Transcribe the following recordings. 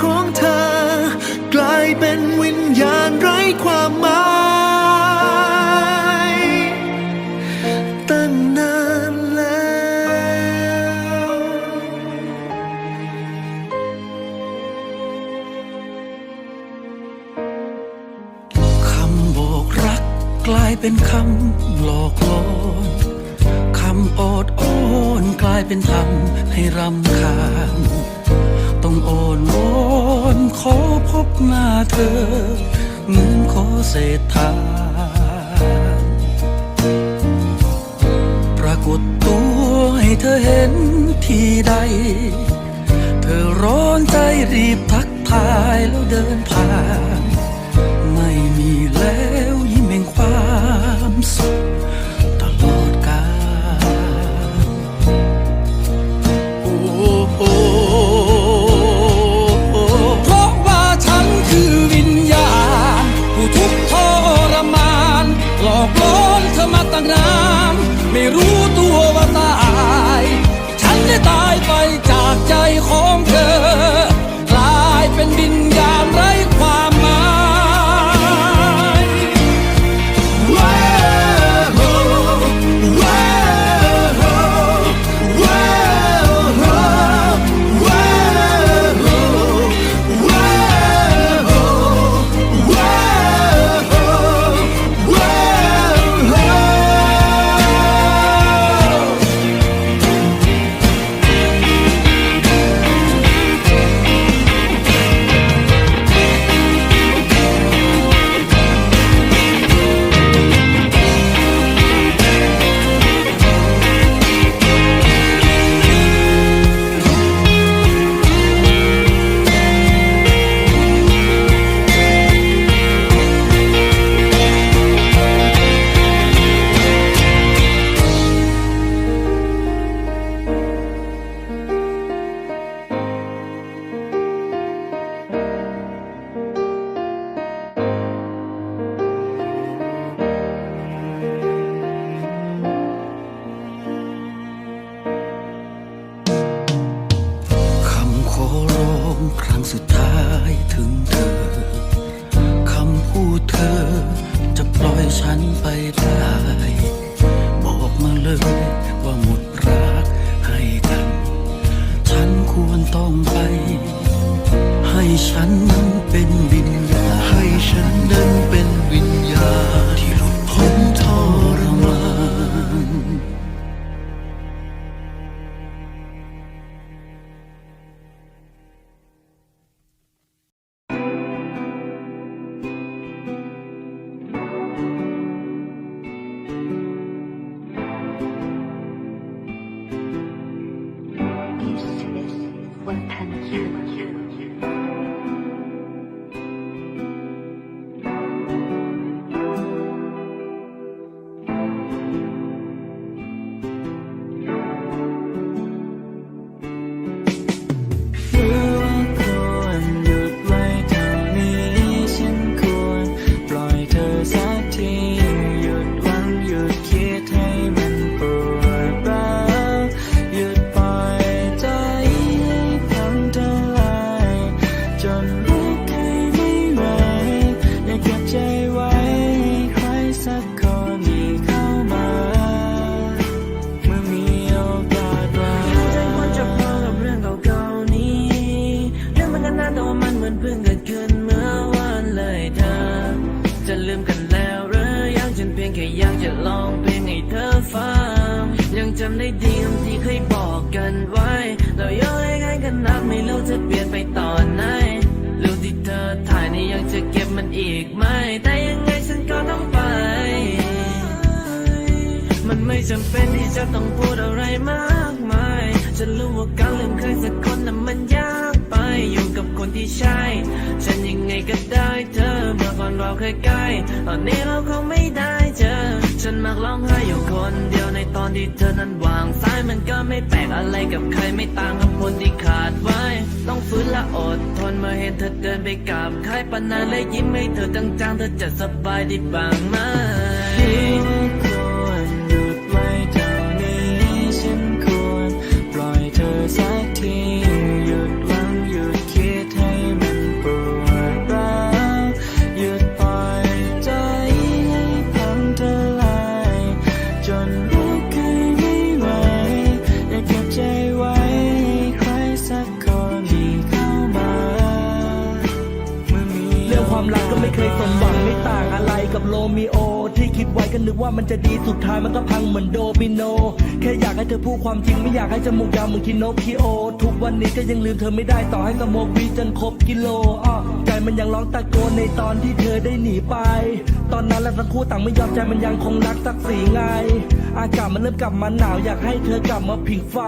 ของเธอ กลายเป็นวิญญาณไร้ความหมายตั้งนานแล้ว คำบอกรักกลายเป็นคำหลอกลวงคำโอดโอนกลายเป็นทำให้รำคาญ องโอนวอนขอพบหน้าเธอ เหมือนขอเศษทานปรากฏตัวให้เธอเห็นที่ใด เธอร้อนใจรีบทักทายแล้วเดินผ่าน ไม่มีแล้ว จำเป็นที่จะต้องพูดอะไรมากมาย ฉันรู้ว่าการลืมใครสักคนนั้นมันยากไป อยู่กับคนที่ใช่ ฉันยังไงก็ได้เธอ เมื่อก่อนเราเคยใกล้ตอนนี้เราคงไม่ได้เจอ ฉันมักร้องไห้อยู่คนเดียวในตอนที่เธอนั้นวางสายมันก็ไม่แปลกอะไรกับใครไม่ต่างกับคนที่ขาดไว้ ต้องฟื้นและอดทนเมื่อเห็นเธอเดินไปกับใครปนนันและยิ้มให้เธอจังๆเธอจะสบายดีบ้างไหม กว่ามันจะดีสุดท้ายมันก็พังเหมือนโดมิโน แค่อยากให้เธอพูดความจริงไม่อยากให้จมูกยาวเหมือนคินโนคิโอ ทุกวันนี้ก็ยังลืมเธอไม่ได้ต่อให้สโมกวีจนครบกิโลอ้อใจมันยังร้องตะโกนในตอนที่เธอได้หนีไป ตอนนั้นและทั้งคู่ต่างไม่ยอมใจมันยังคงรักสักสีไง อากาศมันเริ่มกลับมาหนาวอยากให้เธอกลับมาผิงไฟ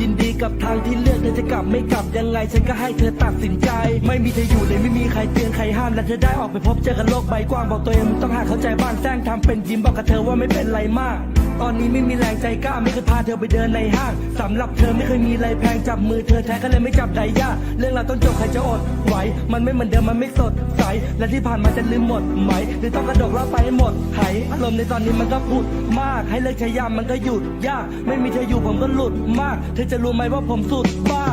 ยินดีกับทางที่เลือกเธอจะกลับไม่กลับยังไง ฉันก็ให้เธอตัดสินใจ ไม่มีเธออยู่เลยไม่มีใครเตือนใครห้ามและเธอได้ออกไปพบเจอกันโลกใบกว้างบอกตัวเองมึงต้องหาเข้าใจบ้างแซงทำเป็นยิ้มบอกกับเธอว่าไม่เป็นไรมาก ตอนนี้ไม่มีแรงใจกล้าไม่เคยพาเธอไปเดินในห้างสำหรับเธอไม่เคยมีอะไรแพงจับมือเธอแท้ก็เลยไม่จับไดย่าเรื่องเราวต้องจบใครจะอดไหวมันไม่เหมือนเดิมมันไม่สดใสและที่ผ่านมาจะลืมหมดไหมหรือต้องกระดกเล่าไปให้หมดไหอารมณ์ในตอนนี้มันก็พูดมาก ให้เลิกใช้ยามมันก็หยุดยาก ไม่มีเธออยู่ผมก็หลุดมาก เธอจะรู้ไหมว่าผมสุดบ้า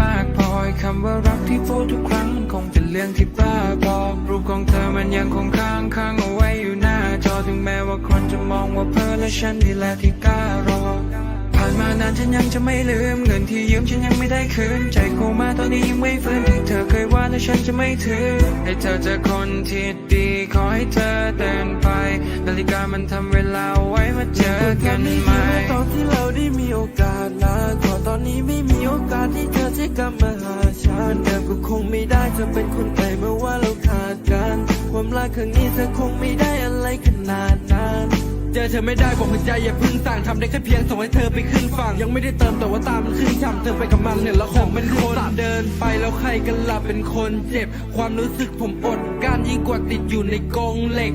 มากพอคำว่ารักที่พูดทุกครั้งมันคงเป็นเรื่องที่บ้าบอรูปของเธอมันยังคงค้างค้างเอาไว้อยู่หน้าจอถึงแม้ว่าคนจะมองว่าเพ้อและฉันนี่แหละที่กล้ารอ มานานฉันยังจะไม่ลืมเงินที่ยืมฉันยังไม่ได้คืนใจกูมาตอนนี้ยังไม่ฟื้นที่เธอเคยว่าแต่ฉันจะไม่ถือให้เธอเจอคนที่ดีขอให้เธอเดินไป นาฬิกามันทำเวลาไว้มาเจอกันไหมตอนที่เราได้มีโอกาสลาก่อนตอนนี้ไม่มีโอกาสที่เธอจะกลับมาหาฉันเดิมก็คงไม่ได้เธอเป็นคนไปเมื่อว่าเราขาดกันความรักครั้งนี้เธอคงไม่ได้อะไรขนาดนั้น เจอเธอไม่ได้บอกหัวใจอย่าพึ่งสั่งทำได้แค่เพียงส่งให้เธอไปขึ้นฝั่ง ยังไม่ได้เติมแต่ว่าตามมันขึ้นช้ำเธอไปกับมันเนี่ยแล้วของเป็นคนเดินไปแล้วใครกันล่ะเป็นคนเจ็บ ความรู้สึกผมอดก้ารยิ่งกว่าติดอยู่ในกรงเหล็ก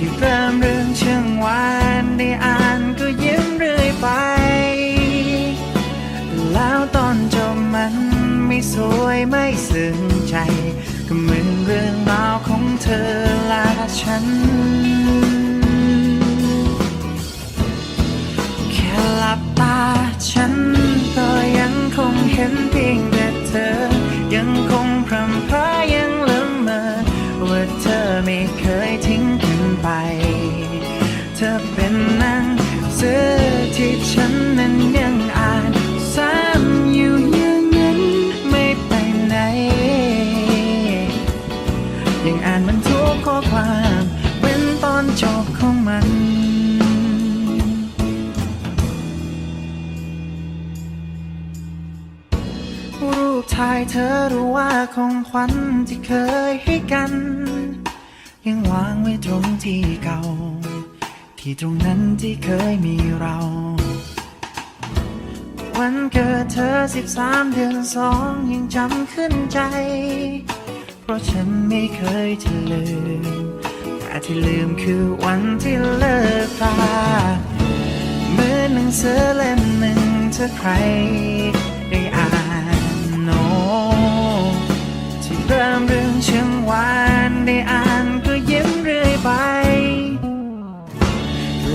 ที่เริ่มเรื่องเชิงวานได้อ่านก็ยิ้มเรื่อยไป แล้วตอนจบมันไม่สวยไม่ซึ้งใจ ก็เหมือนเรื่องราวของเธอและฉัน แค่หลับตาฉันก็ยังคงเห็นเพียงแต่เธอยังคงายเธอรู้ว่าของขวัญที่เคยให้กัน ยังวางไว้ตรงที่เก่า ที่ตรงนั้นที่เคยมีเรา วันเกิดเธอสิบสามเดือนสองยังจำขึ้นใจ เพราะฉันไม่เคยจะลืม แต่ที่ลืมคือวันที่เลิกตาเหมือนหนังสือเล่มหนึ่งถ้าใคร เริ่มเรื่องเชิงวานได้อ่านก็ยิ้มเรื่อยไป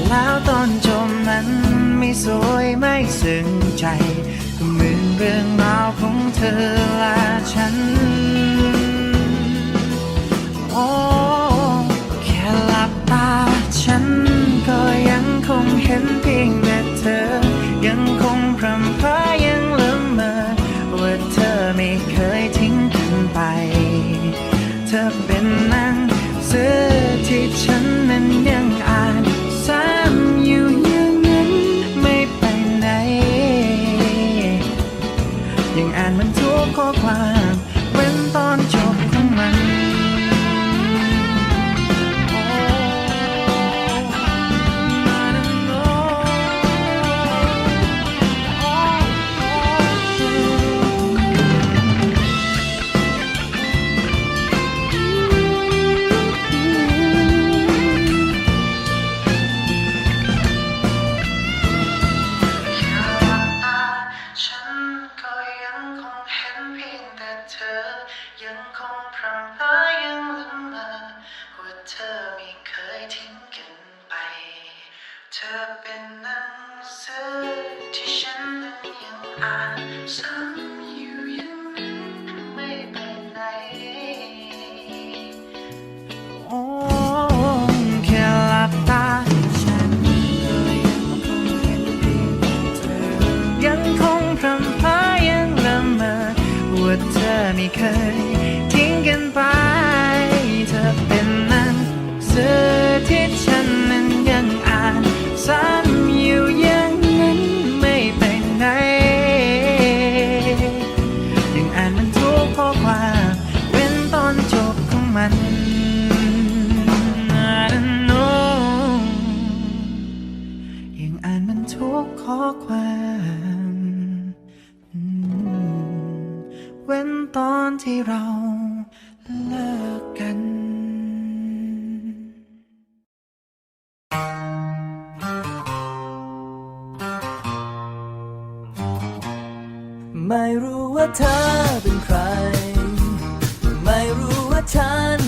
แล้วตอนจบนั้นไม่สวยไม่ซึ้งใจก็เหมือนเรื่องราวของเธอและฉันโอ้แค่หลับตาฉันก็ยังคงเห็นเพียง เธอเป็นหนังสือที่ฉันนั้นยังอ่านซ้ำอยู่อย่างนั้นไม่ไปไหน ยังอ่านมันทุกข้อความ เธอยังคง เธ ไม่รู้ว่าเธอเป็นใคร ไม่รู้ว่าฉัน